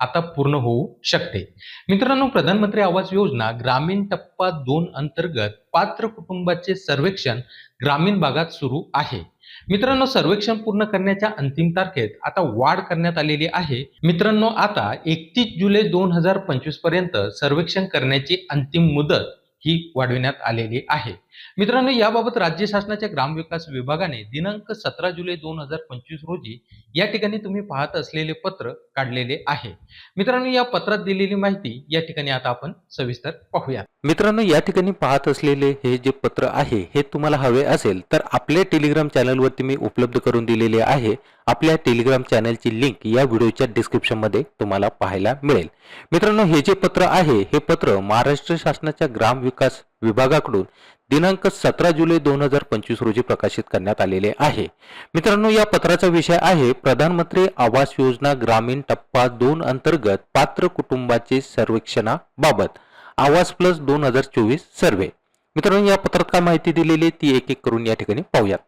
आता पूर्ण होऊ शकते. मित्रांनो प्रधानमंत्री आवास योजना ग्रामीण टप्पा दोन अंतर्गत पात्र कुटुंबाचे सर्वेक्षण ग्रामीण भागात सुरू आहे. मित्रांनो सर्वेक्षण पूर्ण करण्याच्या अंतिम तारखेत आता वाढ करण्यात आलेली आहे. मित्रांनो आता एकतीस जुलै दोन हजार पंचवीसपर्यंत सर्वेक्षण करण्याची अंतिम मुदत ही वाढविण्यात आलेली आहे. मित्रांनो याबाबत राज्य शासनाच्या ग्रामविकास विभागाने दिनांक सतरा जुलै दोन हजार पंचवीस रोजी या ठिकाणी तुम्ही पाहत असलेले पत्र काढलेले आहे. मित्रांनो या पत्रात दिलेली माहिती या ठिकाणी आता आपण सविस्तर पाहूया मित्रांनो या ठिकाणी पाहत असलेले हे जे पत्र आहे हे तुम्हाला हवे असेल तर आपल्या टेलिग्राम चॅनलवरती मी उपलब्ध करून दिलेले आहे. आपल्या टेलिग्राम चॅनलची लिंक या व्हिडिओच्या डिस्क्रिप्शनमध्ये तुम्हाला पाहायला मिळेल. मित्रांनो हे जे पत्र आहे हे पत्र महाराष्ट्र शासनाच्या ग्राम विकास विभागाकडून दिनांक सतरा जुलै दोन हजार पंचवीस रोजी प्रकाशित करण्यात आलेले आहे. मित्रांनो या पत्राचा विषय आहे प्रधानमंत्री आवास योजना ग्रामीण टप्पा दोन अंतर्गत पात्र कुटुंबाचे सर्वेक्षणाबाबत आवास प्लस दोन हजार चोवीस सर्वे. मित्रांनो या पत्रात काय माहिती दिलेली आहे ती एक एक करून या ठिकाणी पाहूयात.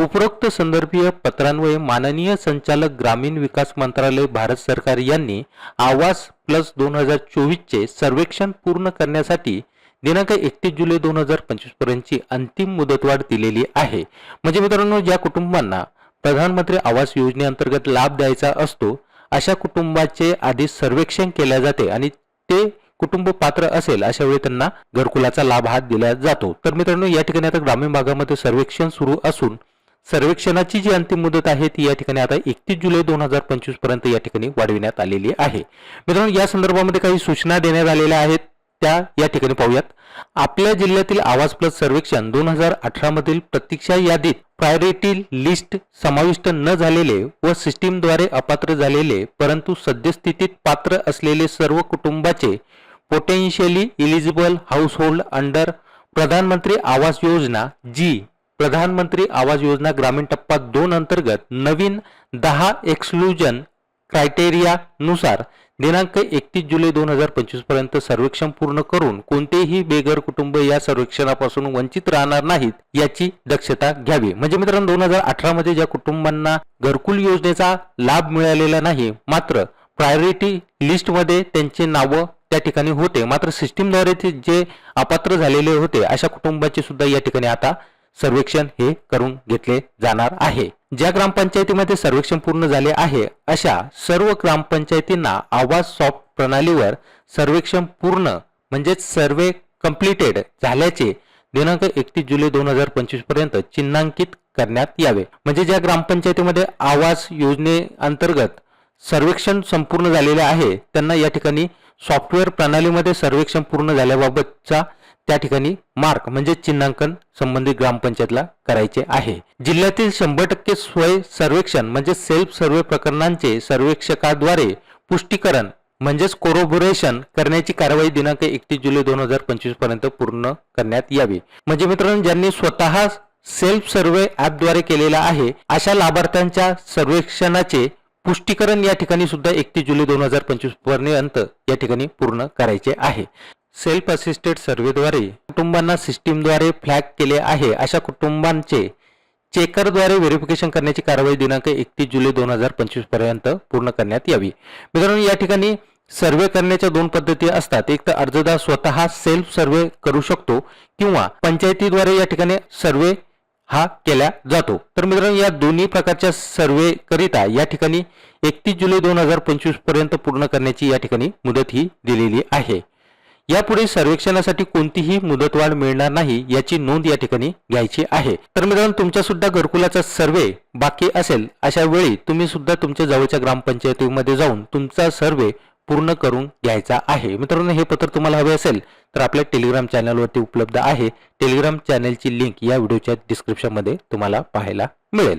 उपरोक्त संदर्भीय पत्रान्वये माननीय संचालक ग्रामीण विकास मंत्रालय भारत सरकार यांनी आवास प्लस दोन हजार चोवीसचे सर्वेक्षण पूर्ण करण्यासाठी दिनांक एकतीस जुलै दोन हजार पंचवीस पर्यंतची अंतिम मुदतवाढ दिलेली आहे. म्हणजे मित्रांनो ज्या कुटुंबांना प्रधानमंत्री आवास योजनेअंतर्गत लाभ द्यायचा असतो अशा कुटुंबाचे आधी सर्वेक्षण केले जाते आणि ते कुटुंब पात्र असेल अशा वेळी त्यांना घरकुलाचा लाभ हा दिला जातो. तर मित्रांनो या ठिकाणी आता ग्रामीण भागामध्ये सर्वेक्षण सुरू असून सर्वेक्षणाची जी अंतिम मुदत आहे ती या ठिकाणी आता एकतीस जुलै दोन हजार पंचवीसपर्यंत या ठिकाणी वाढविण्यात आलेली आहे. मित्रांनो या संदर्भामध्ये काही सूचना देण्यात आलेल्या आहेत. त्या या ठिकाणी पाहूयात. आपल्या जिल्ह्यातील आवाज प्लस सर्वेक्षण दोन हजार अठरा मधील प्रतीक्षा यादीत प्रायोरिटी लिस्ट समाविष्ट न झालेले व सिस्टीमद्वारे अपात्र झालेले परंतु सद्यस्थितीत पात्र असलेले सर्व कुटुंबाचे पोटेन्शियली इलिजिबल हाऊसहोल्ड अंडर प्रधानमंत्री आवास योजना जी प्रधानमंत्री आवास योजना ग्रामीण टप्पा दोन अंतर्गत नवीन दहा एक्सक्लुजन क्रायटेरियानुसार दिनांक एकतीस जुलै दोन हजार पंचवीसपर्यंत सर्वेक्षण पूर्ण करून कोणतेही बेघर कुटुंब या सर्वेक्षणापासून वंचित राहणार नाहीत याची दक्षता घ्यावी. म्हणजे मित्रांनो दोन हजार अठरा मध्ये ज्या कुटुंबांना घरकुल योजनेचा लाभ मिळालेला नाही मात्र प्रायोरिटी लिस्टमध्ये त्यांचे नावं त्या ठिकाणी होते. मात्र सिस्टीमद्वारे ते जे अपात्र झालेले होते अशा कुटुंबाचे सुद्धा या ठिकाणी आता सर्वेक्षण हे करून घेतले जाणार आहे. ज्या ग्रामपंचायतीमध्ये सर्वेक्षण पूर्ण झाले आहे अशा सर्व ग्रामपंचायतींना आवाज सॉफ्ट प्रणालीवर सर्वेक्षण पूर्ण म्हणजेच सर्वे कम्प्लिटेड झाल्याचे दिनांक एकतीस जुलै दोन हजार पंचवीसपर्यंत चिन्हांकित करण्यात यावे. म्हणजे ज्या ग्रामपंचायतीमध्ये आवास योजनेअंतर्गत सर्वेक्षण संपूर्ण झालेले आहे त्यांना या ठिकाणी सॉफ्टवेअर प्रणालीमध्ये सर्वेक्षण पूर्ण झाल्याबाबतचा त्या ठिकाणी मार्क म्हणजे चिन्हांकन संबंधित ग्रामपंचायतला करायचे आहे. जिल्ह्यातील शंभर टक्के स्वय सर्वेक्षण म्हणजे सेल्फ सर्वे प्रकरणांचे सर्वेक्षकाद्वारे पुष्टीकरण म्हणजेच कोरोबोरेशन करण्याची कारवाई दिनांक एकतीस जुलै दोन हजार पंचवीसपर्यंत पूर्ण करण्यात यावी. म्हणजे मित्रांनो ज्यांनी स्वतः सेल्फ सर्वे ऍपद्वारे केलेला आहे अशा लाभार्थ्यांच्या सर्वेक्षणाचे पुष्टीकरण या ठिकाणी सुद्धा एकतीस जुलै दोन हजार पंचवीसपर्यंत या ठिकाणी पूर्ण करायचे आहे. सेल्फ असिस्टेड सर्व्हेद्वारे कुटुंबांना सिस्टीमद्वारे फ्लॅग केले आहे. अशा कुटुंबांचे चेकरद्वारे व्हेरिफिकेशन करण्याची कारवाई दिनांक एकतीस जुलै दोन हजार पंचवीसपर्यंत पूर्ण करण्यात यावी. मित्रांनो या ठिकाणी सर्वे करण्याच्या दोन पद्धती असतात. एक तर अर्जदार स्वतः सेल्फ सर्वे करू शकतो किंवा पंचायतीद्वारे या ठिकाणी सर्वे हा केला जातो. तर मित्रांनो या दोन्ही प्रकारच्या सर्वे करिता या ठिकाणी एकतीस जुलै दोन हजार पंचवीसपर्यंत पूर्ण करण्याची या ठिकाणी मुदत ही दिलेली आहे. यापुढे सर्वेक्षणासाठी कोणतीही मुदतवाढ मिळणार नाही याची नोंद या ठिकाणी घ्यायची आहे. तर मित्रांनो तुमच्या सुद्धा घरकुलाचा सर्वे बाकी असेल अशा वेळी तुम्ही सुद्धा तुमच्या जवळच्या ग्रामपंचायतीमध्ये जाऊन तुमचा सर्वे पूर्ण करून घ्यायचा आहे. मित्रांनो हे पत्र तुम्हाला हवे असेल तर आपल्या टेलिग्राम चॅनलवरती उपलब्ध आहे. टेलिग्राम चॅनलची लिंक या व्हिडिओच्या डिस्क्रिप्शनमध्ये तुम्हाला पाहायला मिळेल.